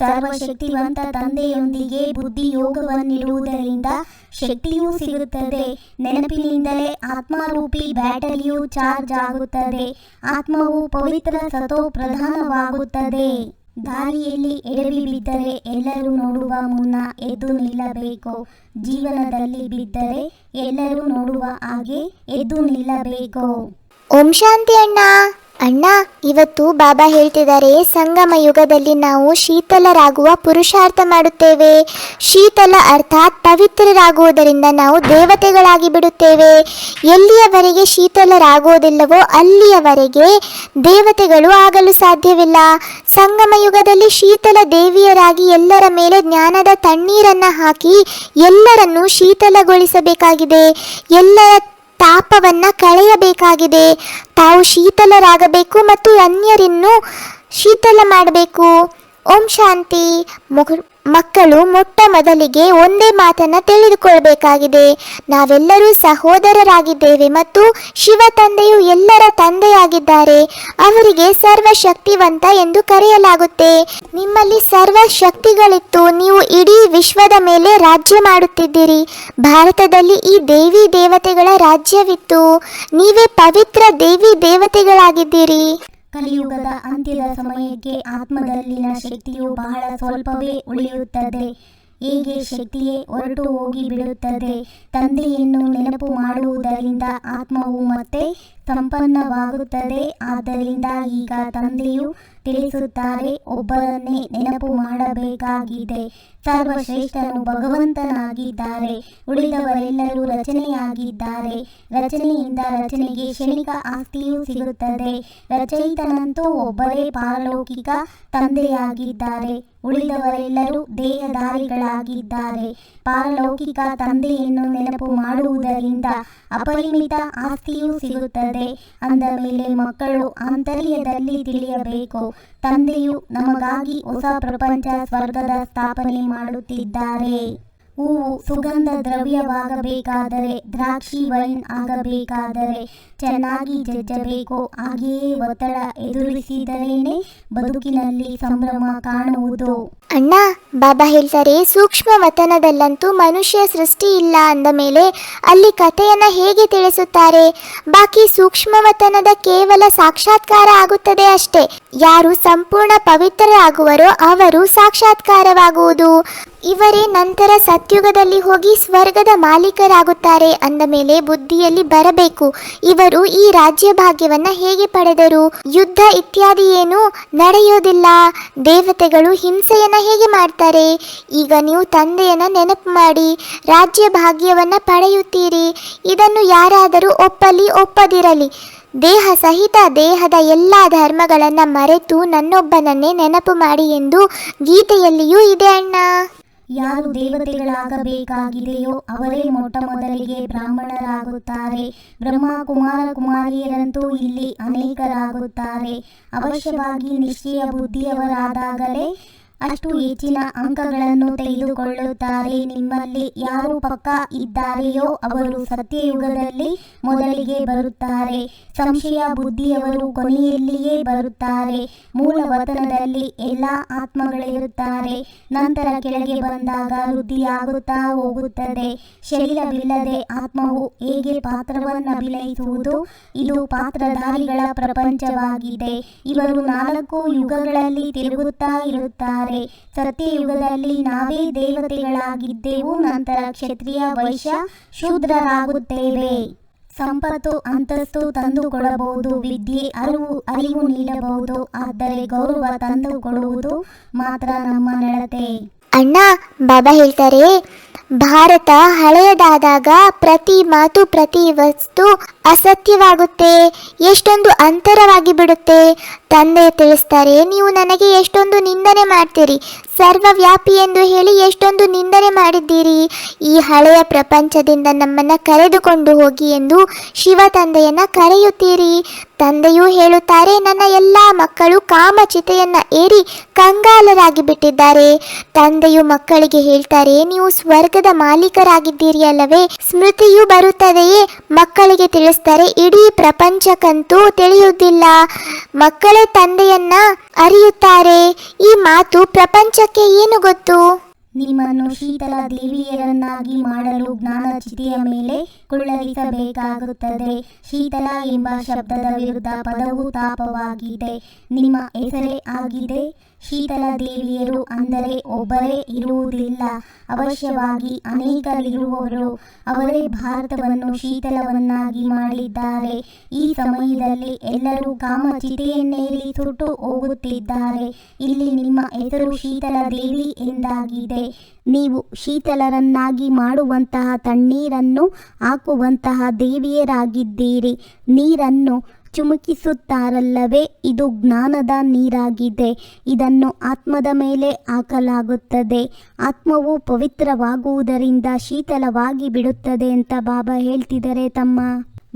ಸರ್ವಶಕ್ತಿವಂತ ತಂದೆಯೊಂದಿಗೆ ಬುದ್ಧಿ ಯೋಗವನ್ನಿಡುವುದರಿಂದ ಶಕ್ತಿಯೂ ಸಿಗುತ್ತದೆ. ನೆನಪಿನಿಂದಲೇ ಆತ್ಮರೂಪಿ ಬ್ಯಾಟರಿಯು ಚಾರ್ಜ್ ಆಗುತ್ತದೆ. ಆತ್ಮವು ಪವಿತ್ರ ಸತೋ ಪ್ರಧಾನವಾಗುತ್ತದೆ. ದಾರಿಯಲ್ಲಿ ಎಡವಿ ಬಿದ್ದರೆ ಎಲ್ಲರೂ ನೋಡುವ ಮುನ್ನ ಎದ್ದು ನಿಲ್ಲಬೇಕು. ಜೀವನದಲ್ಲಿ ಬಿದ್ದರೆ ಎಲ್ಲರೂ ನೋಡುವ ಹಾಗೆ ಎದ್ದು ನಿಲ್ಲಬೇಕು. ಓಂ ಶಾಂತಿ ಅಣ್ಣ. ಅಣ್ಣ, ಇವತ್ತು ಬಾಬಾ ಹೇಳ್ತಿದ್ದಾರೆ, ಸಂಗಮ ಯುಗದಲ್ಲಿ ನಾವು ಶೀತಲರಾಗುವ ಪುರುಷಾರ್ಥ ಮಾಡುತ್ತೇವೆ. ಶೀತಲ ಅರ್ಥಾತ್ ಪವಿತ್ರರಾಗುವುದರಿಂದ ನಾವು ದೇವತೆಗಳಾಗಿ ಬಿಡುತ್ತೇವೆ. ಎಲ್ಲಿಯವರೆಗೆ ಶೀತಲರಾಗುವುದಿಲ್ಲವೋ ಅಲ್ಲಿಯವರೆಗೆ ದೇವತೆಗಳು ಆಗಲು ಸಾಧ್ಯವಿಲ್ಲ. ಸಂಗಮ ಯುಗದಲ್ಲಿ ಶೀತಲ ದೇವಿಯರಾಗಿ ಎಲ್ಲರ ಮೇಲೆ ಜ್ಞಾನದ ತಣ್ಣೀರನ್ನು ಹಾಕಿ ಎಲ್ಲರನ್ನು ಶೀತಲಗೊಳಿಸಬೇಕಾಗಿದೆ. ಎಲ್ಲರ ತಾಪವನ್ನ ಕಳೆಯಬೇಕಾಗಿದೆ. ತಾವು ಶೀತಲರಾಗಬೇಕು ಮತ್ತು ಅನ್ಯರನ್ನು ಶೀತಲ ಮಾಡಬೇಕು. ಓಂ ಶಾಂತಿ. ಮಕ್ಕಳು ಮೊಟ್ಟ ಮೊದಲಿಗೆ ಒಂದೇ ಮಾತನ್ನು ತಿಳಿದುಕೊಳ್ಬೇಕಾಗಿದೆ. ನಾವೆಲ್ಲರೂ ಸಹೋದರರಾಗಿದ್ದೇವೆ ಮತ್ತು ಶಿವ ತಂದೆಯು ಎಲ್ಲರ ತಂದೆಯಾಗಿದ್ದಾರೆ. ಅವರಿಗೆ ಸರ್ವಶಕ್ತಿವಂತ ಎಂದು ಕರೆಯಲಾಗುತ್ತೆ. ನಿಮ್ಮಲ್ಲಿ ಸರ್ವ ಶಕ್ತಿಗಳಿತ್ತು ನೀವು ಇಡೀ ವಿಶ್ವದ ಮೇಲೆ ರಾಜ್ಯ ಮಾಡುತ್ತಿದ್ದೀರಿ. ಭಾರತದಲ್ಲಿ ಈ ದೇವಿ ದೇವತೆಗಳ ರಾಜ್ಯವಿತ್ತು. ನೀವೇ ಪವಿತ್ರ ದೇವಿ ದೇವತೆಗಳಾಗಿದ್ದೀರಿ. ಕಲಿಯುಗದ ಅಂತ್ಯದ ಸಮಯಕ್ಕೆ ಆತ್ಮದಲ್ಲಿನ ಶಕ್ತಿಯು ಬಹಳ ಸ್ವಲ್ಪವೇ ಉಳಿಯುತ್ತದೆ. ಹೇಗೆ ಶಕ್ತಿಯೇ ಹೊರಟು ಹೋಗಿ ಬಿಡುತ್ತದೆ? ತಂದೆಯನ್ನು ನೆನಪು ಮಾಡುವುದರಿಂದ ಆತ್ಮವು ಮತ್ತೆ ಸಂಪನ್ನವಾಗುತ್ತದೆ. ಆದ್ದರಿಂದ ಈಗ ತಂದೆಯು ತಿಳಿಸುತ್ತಾರೆ ಒಬ್ಬರನ್ನೇ ನೆನಪು ಮಾಡಬೇಕಾಗಿದೆ. ಸರ್ವಶ್ರೇಷ್ಠನು ಭಗವಂತನಾಗಿದ್ದಾರೆ. ಉಳಿದವರೆಲ್ಲರೂ ರಚನೆಯಾಗಿದ್ದಾರೆ. ರಚನೆಯಿಂದ ರಚನೆಗೆ ಕ್ಷಣಿಕ ಆಸ್ತಿಯೂ ಸಿಗುತ್ತದೆ. ರಚಯಿತನಂತೂ ಒಬ್ಬರೇ ಪಾರಲೌಕಿಕ ತಂದೆಯಾಗಿದ್ದಾರೆ. ಉಳಿದವರೆಲ್ಲರೂ ದೇಹಧಾರಿಗಳಾಗಿದ್ದಾರೆ. ಪಾರಲೌಕಿಕ ತಂದೆಯನ್ನು ನೆನಪು ಮಾಡುವುದರಿಂದ ಅಪರಿಮಿತ ಆಸ್ತಿಯೂ ಸಿಗುತ್ತದೆ. ಅಂದ ಮೇಲೆ ಮಕ್ಕಳು ಆಂತರ್ಯದಲ್ಲಿ ತಿಳಿಯಬೇಕು. ತಂದೆಯು ನಮಗಾಗಿ ಹೊಸ ಪ್ರಪಂಚ, ಸ್ವರ್ಗದ ಸ್ಥಾಪನೆ ಮಾಡುತ್ತಿದ್ದಾರೆ. ಹೂವು ಸುಗಂಧ ದ್ರವ್ಯವಾಗಬೇಕಾದರೆ, ದ್ರಾಕ್ಷಿ ವೈನ್ ಆಗಬೇಕಾದರೆ ಚೆನ್ನಾಗಿ ಜಜ್ಜಬೇಕು. ಹಾಗೆಯೇ ಒತ್ತಡ ಎದುರಿಸಿದರೇನೆ ಬದುಕಿನಲ್ಲಿ ಸಂಭ್ರಮ ಕಾಣುವುದು. ಅಣ್ಣ, ಬಾಬಾ ಹೇಳ್ತಾರೆ, ಸೂಕ್ಷ್ಮ ವತನದಲ್ಲಂತೂ ಮನುಷ್ಯ ಸೃಷ್ಟಿ ಇಲ್ಲ ಅಂದ ಮೇಲೆ ಅಲ್ಲಿ ಕಥೆಯನ್ನ ಹೇಗೆ ತಿಳಿಸುತ್ತಾರೆ? ಬಾಕಿ ಸೂಕ್ಷ್ಮ ವತನದ ಕೇವಲ ಸಾಕ್ಷಾತ್ಕಾರ ಆಗುತ್ತದೆ ಅಷ್ಟೇ. ಯಾರು ಸಂಪೂರ್ಣ ಪವಿತ್ರರಾಗುವರೋ ಅವರು ಸಾಕ್ಷಾತ್ಕಾರವಾಗುವುದು. ಇವರೇ ನಂತರ ಸತ್ಯುಗದಲ್ಲಿ ಹೋಗಿ ಸ್ವರ್ಗದ ಮಾಲೀಕರಾಗುತ್ತಾರೆ ಅಂದ ಮೇಲೆ ಬುದ್ಧಿಯಲ್ಲಿ ಬರಬೇಕು. ಇವರು ಈ ರಾಜ್ಯ ಭಾಗ್ಯವನ್ನ ಹೇಗೆ ಪಡೆದರು? ಯುದ್ಧ ಇತ್ಯಾದಿ ಏನು ನಡೆಯೋದಿಲ್ಲ. ದೇವತೆಗಳು ಹಿಂಸೆಯನ್ನ ಹೇಗೆ ಮಾಡ್ತಾರೆ? ಈಗ ನೀವು ತಂದೆಯನ್ನ ನೆನಪು ಮಾಡಿ ರಾಜ್ಯ ಭಾಗ್ಯವನ್ನ ಪಡೆಯುತ್ತೀರಿ. ಇದನ್ನು ಯಾರಾದರೂ ಒಪ್ಪಲಿ ಒಪ್ಪದಿರಲಿ. ದೇಹ ಸಹಿತ ದೇಹದ ಎಲ್ಲ ಧರ್ಮಗಳನ್ನು ಮರೆತು ನನ್ನೊಬ್ಬನನ್ನೇ ನೆನಪು ಮಾಡಿ ಎಂದು ಗೀತೆಯಲ್ಲಿಯೂ ಇದೆ ಅಣ್ಣ. ಯಾರು ದೇವತೆಗಳಾಗಬೇಕಾಗಿದೆಯೋ ಅವರೇ ಮೊಟ್ಟ ಮೊದಲಿಗೆ ಬ್ರಾಹ್ಮಣರಾಗುತ್ತಾರೆ. ಬ್ರಹ್ಮ ಕುಮಾರ ಕುಮಾರಿಯರಂತೂ ಇಲ್ಲಿ ಅನೇಕರಾಗುತ್ತಾರೆ. ಅವಶ್ಯವಾಗಿ ನಿಶ್ಚಯ ಬುದ್ಧಿಯವರಾದಾಗಲೇ ಅಷ್ಟು ಹೆಚ್ಚಿನ ಅಂಕಗಳನ್ನು ತೆಗೆದುಕೊಳ್ಳುತ್ತಾರೆ. ನಿಮ್ಮಲ್ಲಿ ಯಾರು ಪಕ್ಕ ಇದ್ದಾರೆಯೋ ಅವರು ಸತ್ಯಯುಗದಲ್ಲಿ ಮೊದಲಿಗೆ ಬರುತ್ತಾರೆ. ಸಂಶಯ ಬುದ್ಧಿಯವರು ಕೊನೆಯಲ್ಲಿಯೇ ಬರುತ್ತಾರೆ. ಮೂಲ ವತನದಲ್ಲಿ ಎಲ್ಲ ಆತ್ಮಗಳಿರುತ್ತಾರೆ. ನಂತರ ಕೆಳಗೆ ಬಂದಾಗ ವೃದ್ಧಿಯಾಗುತ್ತಾ ಹೋಗುತ್ತದೆ. ಶರೀರವಿಲ್ಲದೆ ಆತ್ಮವು ಹೇಗೆ ಪಾತ್ರವನ್ನು ಅಭಿನಯಿಸುವುದು? ಇದು ಪಾತ್ರಧಾರಿಗಳ ಪ್ರಪಂಚವಾಗಿದೆ. ಇವರು ನಾಲ್ಕು ಯುಗಗಳಲ್ಲಿ ತಿರುಗುತ್ತಾ ಇರುತ್ತಾರೆ. ಸತ್ಯಯುಗದಲ್ಲಿ ನಾವೇ ದೇವತೆಗಳಾಗಿದ್ದೆವು. ನಂತರ ಕ್ಷತ್ರಿಯ ವೈಶ್ಯ ಶೂದ್ರರಾಗುತ್ತೇವೆ. ಸಂಪತ್ತು, ಅಂತಸ್ತು ತಂದು ಕೊಡಬಹುದು ವಿದ್ಯೆ, ಅರಿವು ಅರಿವು ನೀಡಬಹುದು. ಆದರೆ ಗೌರವ ತಂದು ಕೊಡುವುದು ಮಾತ್ರ ನಮ್ಮ ನಡತೆ. ಅಣ್ಣ, ಬಾಬಾ ಹೇಳ್ತಾರೆ, ಭಾರತ ಹಳೆಯದಾದಾಗ ಪ್ರತಿ ಮಾತು, ಪ್ರತಿ ವಸ್ತು ಅಸತ್ಯವಾಗುತ್ತೆ, ಎಷ್ಟೊಂದು ಅಂತರವಾಗಿ ಬಿಡುತ್ತೆ. ತಂದೆ ತಿಳಿಸ್ತಾರೆ, ನೀವು ನನಗೆ ಎಷ್ಟೊಂದು ನಿಂದನೆ ಮಾಡ್ತೀರಿ. ಸರ್ವವ್ಯಾಪಿ ಎಂದು ಹೇಳಿ ಎಷ್ಟೊಂದು ನಿಂದನೆ ಮಾಡಿದ್ದೀರಿ. ಈ ಹಳೆಯ ಪ್ರಪಂಚದಿಂದ ನಮ್ಮನ್ನ ಕರೆದುಕೊಂಡು ಹೋಗಿ ಎಂದು ಶಿವ ತಂದೆಯನ್ನ ಕರೆಯುತ್ತೀರಿ. ತಂದೆಯೂ ಹೇಳುತ್ತಾರೆ, ನನ್ನ ಎಲ್ಲ ಮಕ್ಕಳು ಕಾಮಚಿತೆಯನ್ನ ಏರಿ ಕಂಗಾಲರಾಗಿ ಬಿಟ್ಟಿದ್ದಾರೆ. ತಂದೆಯು ಮಕ್ಕಳಿಗೆ ಹೇಳ್ತಾರೆ, ನೀವು ಸ್ವರ್ಗದ ಮಾಲೀಕರಾಗಿದ್ದೀರಿ ಅಲ್ಲವೇ, ಸ್ಮೃತಿಯು ಬರುತ್ತದೆಯೇ ಮಕ್ಕಳಿಗೆ ತಿಳಿಸ್ ತಿಳಿಸ್ತಾರೆ ಇಡೀ ಪ್ರಪಂಚಕ್ಕಂತೂ ತಿಳಿಯುವುದಿಲ್ಲ. ಮಕ್ಕಳೇ ತಂದೆಯನ್ನ ಅರಿಯುತ್ತಾರೆ. ಈ ಮಾತು ಪ್ರಪಂಚಕ್ಕೆ ಏನು ಗೊತ್ತು? ನಿಮ್ಮನ್ನು ಶೀತಲ ದೇವಿಯರನ್ನಾಗಿ ಮಾಡಲು ಜ್ಞಾನ ಚಿತೆಯ ಮೇಲೆ ಕುಳ್ಳರಿಸಬೇಕಾಗುತ್ತದೆ ಶೀತಲ ಎಂಬ ಶಬ್ದದ ವಿರುದ್ಧ ಪದವು ತಾಪವಾಗಿದೆ. ನಿಮ್ಮ ಹೆಸರೇ ಆಗಿದೆ. ಶೀತಲ ದೇವಿಯರು ಅಂದರೆ ಒಬ್ಬರೇ ಇರುವುದಿಲ್ಲ. ಅವಶ್ಯವಾಗಿ ಅನೇಕರಿರುವವರು ಅವರೇ ಭಾರತವನ್ನು ಶೀತಲವನ್ನಾಗಿ ಮಾಡಿದ್ದಾರೆ. ಈ ಸಮಯದಲ್ಲಿ ಎಲ್ಲರೂ ಕಾಮಚಿತೆಯನ್ನೇರಿ ಸುಟ್ಟು ಹೋಗುತ್ತಿದ್ದಾರೆ. ಇಲ್ಲಿ ನಿಮ್ಮ ಹೆಸರು ಶೀತಲ ದೇವಿ ಎಂದಾಗಿದೆ. ನೀವು ಶೀತಲರನ್ನಾಗಿ ಮಾಡುವಂತಹ ತಣ್ಣೀರನ್ನು ಹಾಕುವಂತಹ ದೇವಿಯರಾಗಿದ್ದೀರಿ. ನೀರನ್ನು ಚುಮುಕಿಸುತ್ತಾರಲ್ಲವೇ? ಇದು ಜ್ಞಾನದ ನೀರಾಗಿದೆ. ಇದನ್ನು ಆತ್ಮದ ಮೇಲೆ ಹಾಕಲಾಗುತ್ತದೆ. ಆತ್ಮವು ಪವಿತ್ರವಾಗುವುದರಿಂದ ಶೀತಲವಾಗಿ ಬಿಡುತ್ತದೆ ಅಂತ ಬಾಬಾ ಹೇಳ್ತಿದ್ದಾರೆ ತಮ್ಮ.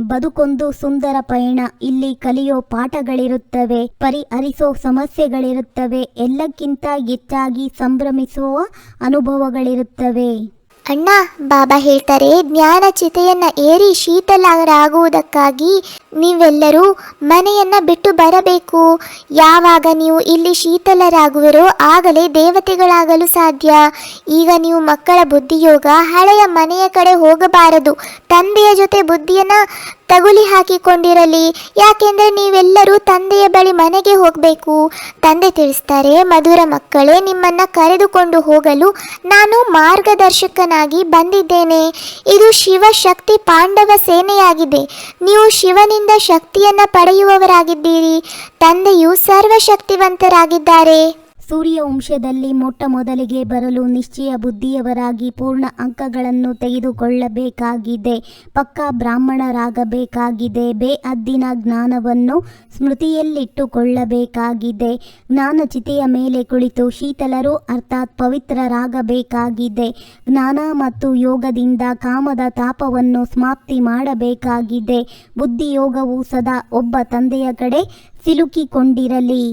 ಬದುಕೊಂದು ಸುಂದರ ಪಯಣ. ಇಲ್ಲಿ ಕಲಿಯೋ ಪಾಠಗಳಿರುತ್ತವೆ, ಪರಿಹರಿಸೋ ಸಮಸ್ಯೆಗಳಿರುತ್ತವೆ, ಎಲ್ಲಕ್ಕಿಂತ ಹೆಚ್ಚಾಗಿ ಸಂಭ್ರಮಿಸುವ ಅನುಭವಗಳಿರುತ್ತವೆ. ಅಣ್ಣ, ಬಾಬಾ ಹೇಳ್ತಾರೆ, ಜ್ಞಾನ ಚಿತೆಯನ್ನ ಏರಿ ಶೀತಲರಾಗುವುದಕ್ಕಾಗಿ ನೀವೆಲ್ಲರೂ ಮನೆಯನ್ನ ಬಿಟ್ಟು ಬರಬೇಕು. ಯಾವಾಗ ನೀವು ಇಲ್ಲಿ ಶೀತಲರಾಗುವಿರೋ ಆಗಲೇ ದೇವತೆಗಳಾಗಲು ಸಾಧ್ಯ. ಈಗ ನೀವು ಮಕ್ಕಳ ಬುದ್ಧಿಯೋಗ ಹಳೆಯ ಮನೆಯ ಕಡೆ ಹೋಗಬಾರದು. ತಂದೆಯ ಜೊತೆ ಬುದ್ಧಿಯನ್ನ ತಗುಲಿ ಹಾಕಿಕೊಂಡಿರಲಿ. ಯಾಕೆಂದರೆ ನೀವೆಲ್ಲರೂ ತಂದೆಯ ಬಳಿ ಮನೆಗೆ ಹೋಗಬೇಕು. ತಂದೆ ತಿಳಿಸ್ತಾರೆ, ಮಧುರ ಮಕ್ಕಳೇ, ನಿಮ್ಮನ್ನ ಕರೆದುಕೊಂಡು ಹೋಗಲು ನಾನು ಮಾರ್ಗದರ್ಶಕನಾಗಿ ಬಂದಿದ್ದೇನೆ. ಇದು ಶಿವಶಕ್ತಿ ಪಾಂಡವ ಸೇನೆಯಾಗಿದೆ. ನೀವು ಶಿವನಿಂದ ಶಕ್ತಿಯನ್ನ ಪಡೆಯುವವರಾಗಿದ್ದೀರಿ. ತಂದೆಯು ಸರ್ವಶಕ್ತಿವಂತರಾಗಿದ್ದಾರೆ. ಸೂರ್ಯ ವಂಶದಲ್ಲಿ ಮೊಟ್ಟ ಮೊದಲಿಗೆ ಬರಲು ನಿಶ್ಚಯ ಬುದ್ಧಿಯವರಾಗಿ ಪೂರ್ಣ ಅಂಕಗಳನ್ನು ತೆಗೆದುಕೊಳ್ಳಬೇಕಾಗಿದೆ. ಪಕ್ಕಾ ಬ್ರಾಹ್ಮಣರಾಗಬೇಕಾಗಿದೆ. ಬೇ ಅದ್ದಿನ ಜ್ಞಾನವನ್ನು ಸ್ಮೃತಿಯಲ್ಲಿಟ್ಟುಕೊಳ್ಳಬೇಕಾಗಿದೆ. ಜ್ಞಾನಚಿತೆಯ ಮೇಲೆ ಕುಳಿತು ಶೀತಲರು ಅರ್ಥಾತ್ ಪವಿತ್ರರಾಗಬೇಕಾಗಿದೆ. ಜ್ಞಾನ ಮತ್ತು ಯೋಗದಿಂದ ಕಾಮದ ತಾಪವನ್ನು ಸಮಾಪ್ತಿ ಮಾಡಬೇಕಾಗಿದೆ. ಬುದ್ಧಿಯೋಗವು ಸದಾ ಒಬ್ಬ ತಂದೆಯ ಕಡೆ ಸಿಲುಕಿಕೊಂಡಿರಲಿ.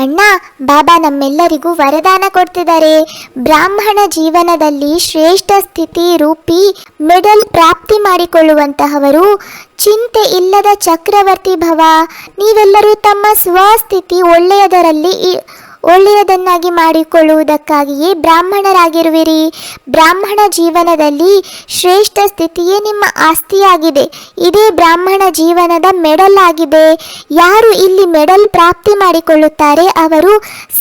ಅಣ್ಣ, ಬಾಬಾ ನಮ್ಮೆಲ್ಲರಿಗೂ ವರದಾನ ಕೊಡ್ತಿದ್ದಾರೆ. ಬ್ರಾಹ್ಮಣ ಜೀವನದಲ್ಲಿ ಶ್ರೇಷ್ಠ ಸ್ಥಿತಿ ರೂಪಿ ಮೆಡಲ್ ಪ್ರಾಪ್ತಿ ಮಾಡಿಕೊಳ್ಳುವಂತಹವರು, ಚಿಂತೆ ಇಲ್ಲದ ಚಕ್ರವರ್ತಿ ಭವ. ನೀವೆಲ್ಲರೂ ತಮ್ಮ ಸ್ವಸ್ಥಿತಿ ಒಳ್ಳೆಯದರಲ್ಲಿ ಒಳ್ಳೆಯದನ್ನಾಗಿ ಮಾಡಿಕೊಳ್ಳುವುದಕ್ಕಾಗಿಯೇ ಬ್ರಾಹ್ಮಣರಾಗಿರುವಿರಿ. ಬ್ರಾಹ್ಮಣ ಜೀವನದಲ್ಲಿ ಶ್ರೇಷ್ಠ ಸ್ಥಿತಿಯೇ ನಿಮ್ಮ ಆಸ್ತಿಯಾಗಿದೆ. ಇದೇ ಬ್ರಾಹ್ಮಣ ಜೀವನದ ಮೆಡಲ್ ಆಗಿದೆ ಯಾರು ಇಲ್ಲಿ ಮೆಡಲ್ ಪ್ರಾಪ್ತಿ ಮಾಡಿಕೊಳ್ಳುತ್ತಾರೆ ಅವರು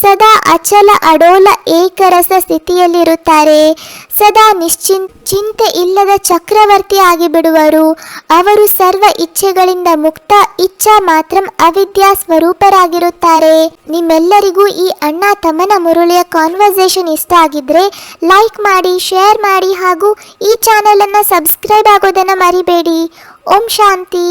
ಸದಾ ಅಚಲ ಅಡೋಲ ಏಕರಸ ಸ್ಥಿತಿಯಲ್ಲಿರುತ್ತಾರೆ. ಸದಾ ನಿಶ್ಚಿನ್, ಚಿಂತೆ ಇಲ್ಲದ ಚಕ್ರವರ್ತಿ ಆಗಿಬಿಡುವರು. ಅವರು ಸರ್ವ ಇಚ್ಛೆಗಳಿಂದ ಮುಕ್ತ, ಇಚ್ಛಾ ಮಾತ್ರ ಅವಿದ್ಯಾ ಸ್ವರೂಪರಾಗಿರುತ್ತಾರೆ. ನಿಮ್ಮೆಲ್ಲರಿಗೂ ಈ ಅಣ್ಣ ತಮ್ಮನ ಮುರುಳಿಯ ಕಾನ್ವರ್ಸೇಷನ್ ಇಷ್ಟ ಆಗಿದ್ರೆ ಲೈಕ್ ಮಾಡಿ ಶೇರ್ ಮಾಡಿ ಹಾಗೂ ಈ ಚಾನೆಲ್ ಅನ್ನ ಸಬ್ಸ್ಕ್ರೈಬ್ ಆಗೋದನ್ನ ಮರಿಬೇಡಿ. ಓಂ ಶಾಂತಿ.